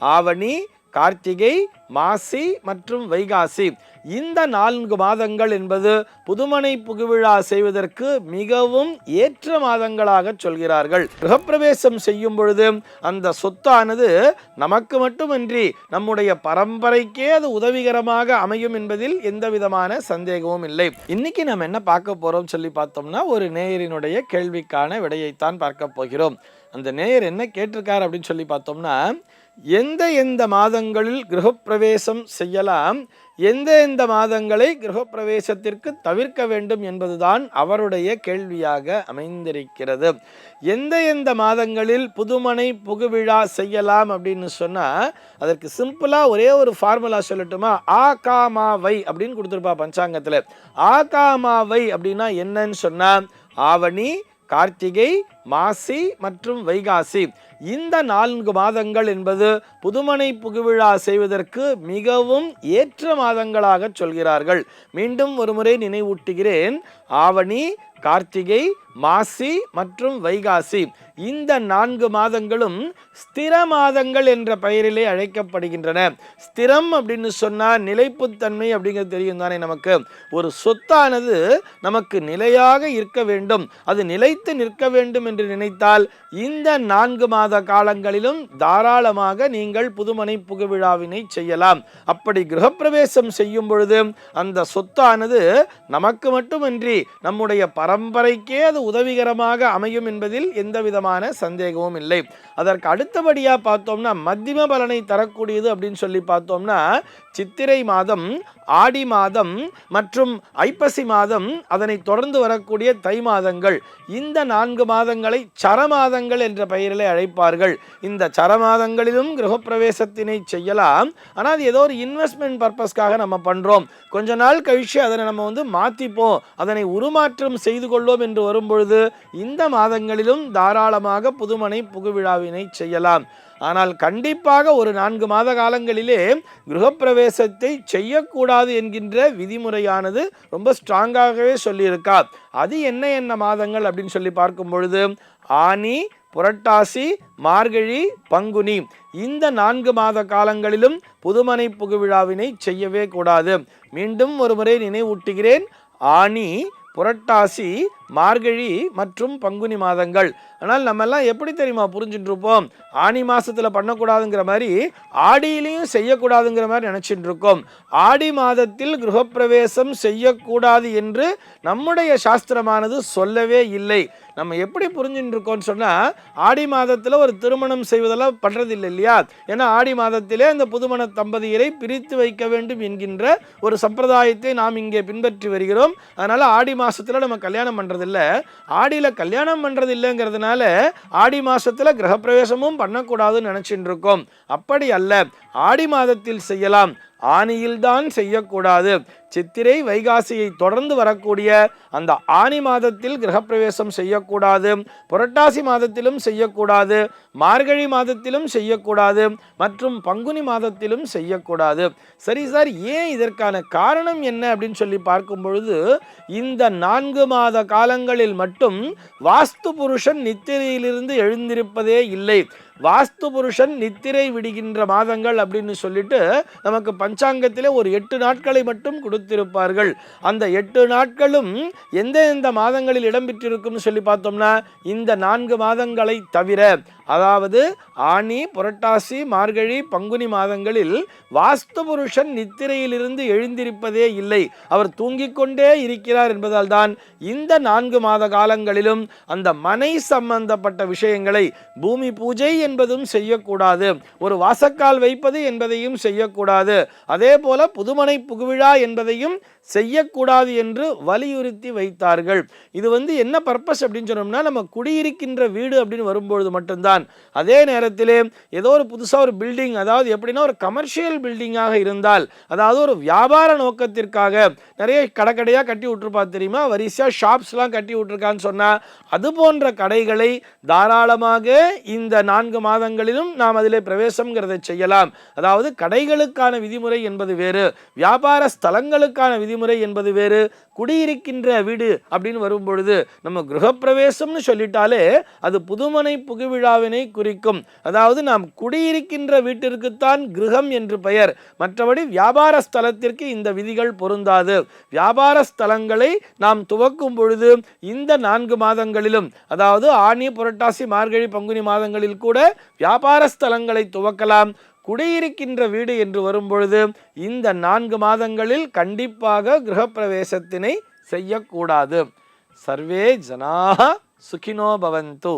ஆவணி கார்த்திகை மாசி மற்றும் வைகாசி. இந்த நான்கு மாதங்கள் என்பது புதுமனை புகுவிழா செய்வதற்கு மிகவும் ஏற்ற மாதங்களாக சொல்கிறார்கள். கிரகப்பிரவேசம் செய்யும் பொழுது அந்த சொத்தானது நமக்கு மட்டுமின்றி நம்முடைய பரம்பரைக்கே அது உதவிகரமாக அமையும் என்பதில் எந்த விதமான சந்தேகமும் இல்லை. இன்னைக்கு நம்ம என்ன பார்க்க போறோம் சொல்லி பார்த்தோம்னா ஒரு நேயரினுடைய கேள்விக்கான விடையைத்தான் பார்க்க போகிறோம். அந்த நேயர் என்ன கேட்டிருக்கார் அப்படின்னு சொல்லி பார்த்தோம்னா எந்த எந்த மாதங்களில் கிரகப்பிரவேசம் செய்யலாம் எந்த எந்த மாதங்களை கிரகப்பிரவேசத்திற்கு தவிர்க்க வேண்டும் என்பதுதான் அவருடைய கேள்வியாக அமைந்திருக்கிறது. எந்த எந்த மாதங்களில் புதுமனை புகுவிழா செய்யலாம் அப்படின்னு சொன்னால் அதற்கு சிம்பிளாக ஒரே ஒரு ஃபார்முலா சொல்லட்டுமா? ஆ காமா வை அப்படின்னு கொடுத்துருப்பா பஞ்சாங்கத்தில். ஆ காமா வை அப்படின்னா என்னன்னு சொன்னால் ஆவணி கார்த்திகை மாசி மற்றும் வைகாசி. இந்த நான்கு மாதங்கள் என்பது புதுமனை புகுவிழா செய்வதற்கு மிகவும் ஏற்ற மாதங்களாக சொல்கிறார்கள். மீண்டும் ஒருமுறை நினைவூட்டுகிறேன். ஆவணி கார்த்திகை மாசி மற்றும் வைகாசி இந்த நான்கு மாதங்களும் ஸ்திர மாதங்கள் என்ற பெயரிலே அழைக்கப்படுகின்றன. ஸ்திரம் அப்படின்னு சொன்னால் நிலைப்புத்தன்மை அப்படிங்கிறது தெரியும் தானே நமக்கு. ஒரு சொத்தானது நமக்கு நிலையாக இருக்க வேண்டும். அது நிலைத்து நிற்க வேண்டும் என்று நினைத்தால் இந்த நான்கு மாத காலங்களிலும் தாராளமாக நீங்கள் புதுமனை புகுவிழாவினை செய்யலாம். அப்படி கிரகப்பிரவேசம் செய்யும் பொழுது அந்த சொத்தானது நமக்கு மட்டுமின்றி நம்முடைய பரம்பரைக்கே அது உதவிகரமாக அமையும் என்பதில் எந்த விதமான சந்தேகமும் இல்லை. அதற்கு அடுத்தபடியாக பார்த்தோம்னா மத்தியம பலனை தரக்கூடியது அப்படின்னு சொல்லி பார்த்தோம்னா சித்திரை மாதம் ஆடி மாதம் மற்றும் ஐப்பசி மாதம் அதனை தொடர்ந்து வரக்கூடிய தை மாதங்கள். இந்த நான்கு மாதங்களை சரமாதங்கள் என்ற பெயரிலே வைப்பார்கள் இந்த சரமாதங்களிலும் கிரகப்பிரவேசத்தினை செய்யலாம். ஆனால் அது ஏதோ ஒரு இன்வெஸ்ட்மெண்ட் பர்பஸ்க்காக நம்ம பண்ணுறோம் கொஞ்ச நாள் கழிச்சு அதனை நம்ம வந்து மாற்றிப்போம் அதனை உருமாற்றம் செய்து கொள்வோம் என்று வரும்பொழுது இந்த மாதங்களிலும் தாராளமாக புதுமனை புகுவிழாவினை செய்யலாம். ஆனால் கண்டிப்பாக ஒரு நான்கு மாத காலங்களிலே கிரகப்பிரவேசத்தை செய்யக்கூடாது என்கின்ற விதிமுறையானது ரொம்ப ஸ்ட்ராங்காகவே சொல்லியிருக்கா. அது என்ன என்ன மாதங்கள் அப்படின்னு சொல்லி பார்க்கும் பொழுது ஆனி புரட்டாசி மார்கழி பங்குனி இந்த நான்கு மாத காலங்களிலும் புதுமனை புகுவிழாவினை செய்யவே கூடாது. மீண்டும் ஒருமுறை நினைவூட்டுகிறேன். ஆனி புரட்டாசி மார்கழி மற்றும் பங்குனி மாதங்கள். ஆனால் நம்ம எல்லாம் எப்படி தெரியுமா புரிஞ்சுட்டு இருப்போம் ஆனி மாதத்தில் பண்ணக்கூடாதுங்கிற மாதிரி ஆடியிலையும் செய்யக்கூடாதுங்கிற மாதிரி நினச்சிட்டு இருக்கோம் ஆடி மாதத்தில் கிரகப்பிரவேசம் செய்யக்கூடாது என்று நம்முடைய சாஸ்திரமானது சொல்லவே இல்லை. நம்ம எப்படி புரிஞ்சுட்டு இருக்கோம்னு சொன்னால் ஆடி மாதத்தில் ஒரு திருமணம் செய்வதெல்லாம் பண்ணுறதில்லை இல்லையா? ஏன்னா ஆடி மாதத்திலே அந்த புதுமண தம்பதியரை பிரித்து வைக்க வேண்டும் என்கின்ற ஒரு சம்பிரதாயத்தை நாம் இங்கே பின்பற்றி வருகிறோம். அதனால் ஆடி மாதத்தில் நம்ம கல்யாணம் பண்ணுறதில்ல ஆடியில் கல்யாணம் பண்ணுறது இல்லைங்கிறதுனால ஆடி மாதத்தில் கிரகப்பிரவேசமும் பண்ணக்கூடாதுன்னு நினச்சிட்டு இருக்கோம். அப்படி அல்ல. ஆடி மாதத்தில் செய்யலாம். ஆனியில்தான் செய்யக்கூடாது. சித்திரை வைகாசியை தொடர்ந்து வரக்கூடிய அந்த ஆனி மாதத்தில் கிரகப்பிரவேசம் செய்யக்கூடாது. புரட்டாசி மாதத்திலும் செய்யக்கூடாது. மார்கழி மாதத்திலும் செய்யக்கூடாது. மற்றும் பங்குனி மாதத்திலும் செய்யக்கூடாது. சரி சார் ஏன் இதற்கான காரணம் என்ன அப்படின்னு சொல்லி பார்க்கும் பொழுது இந்த நான்கு மாத காலங்களில் மட்டும் வாஸ்து புருஷன் நித்திரையிலிருந்து எழுந்திருப்பதே இல்லை. வாஸ்து புருஷன் நித்திரை விடுகின்ற மாதங்கள் அப்படின்னு சொல்லிட்டு நமக்கு பஞ்சாங்கத்திலே ஒரு எட்டு நாட்களை மட்டும் கொடுத்திருப்பார்கள். அந்த எட்டு நாட்களும் எந்த எந்த மாதங்களில் இடம்பெற்றிருக்கும்னு சொல்லி பார்த்தோம்னா இந்த நான்கு மாதங்களை தவிர அதாவது ஆனி புரட்டாசி மார்கழி பங்குனி மாதங்களில் வாஸ்து புருஷன் நித்திரையிலிருந்து எழுந்திருப்பதே இல்லை. அவர் தூங்கிக் கொண்டே இருக்கிறார் என்பதால் தான் இந்த நான்கு மாத காலங்களிலும் அந்த மனை சம்பந்தப்பட்ட விஷயங்களை பூமி பூஜை என்பதும் செய்யக்கூடாது. ஒரு வாசக்கால் வைப்பது என்பதையும் செய்யக்கூடாது. அதே போல புதுமனை புகுவிழா என்பதையும் செய்யக்கூடாது என்று வலியுறுத்தி வைத்தார்கள். இது வந்து என்ன பர்பஸ் அப்படின்னு சொன்னோம்னா நம்ம குடியிருக்கின்ற வீடு அப்படின்னு வரும்பொழுது மட்டும்தான். அதே நேரத்திலே ஏதோ ஒரு புதுசாக ஒரு பில்டிங் அதாவது எப்படின்னா ஒரு கமர்ஷியல் பில்டிங்காக இருந்தால் அதாவது ஒரு வியாபார நோக்கத்திற்காக நிறைய கடைக்கடையாக கட்டி விட்டுருப்பா தெரியுமா? வரிசையாக ஷாப்ஸ்லாம் கட்டி விட்டுருக்கான்னு சொன்னால் அது போன்ற கடைகளை தாராளமாக இந்த நான்கு நான்கு மாதங்களிலும் நாம் அதிலே பிரவேசம்ங்கிறதை செய்யலாம். அதாவது கடைகளுக்கான விதிமுறை என்பது வேறு வியாபார ஸ்தலங்களுக்கான விதிமுறை என்பது வேறு குடியிருக்கின்ற வீடு அப்படின்னு வரும் பொழுது நம்ம கிரகப்பிரவேசம்னு சொல்லிட்டாலே அது புதுமனை புகுவிழாவினை குறிக்கும். அதாவது நாம் குடியிருக்கின்ற வீட்டிற்குத்தான் கிரகம் என்று பெயர். மற்றபடி வியாபார ஸ்தலத்திற்கு இந்த விதிகள் பொருந்தாது. வியாபார ஸ்தலங்களை நாம் துவக்கும் பொழுது இந்த நான்கு மாதங்களிலும் அதாவது ஆணி புரட்டாசி மார்கழி பங்குனி மாதங்களில் கூட வியாபார ஸ்தலங்களை துவக்கலாம். குடியிருக்கின்ற வீடு என்று வரும்பொழுது இந்த நான்கு மாதங்களில் கண்டிப்பாக கிரகப்பிரவேசத்தினை செய்யக்கூடாது. சர்வே ஜனாக சுகினோ பவந்து.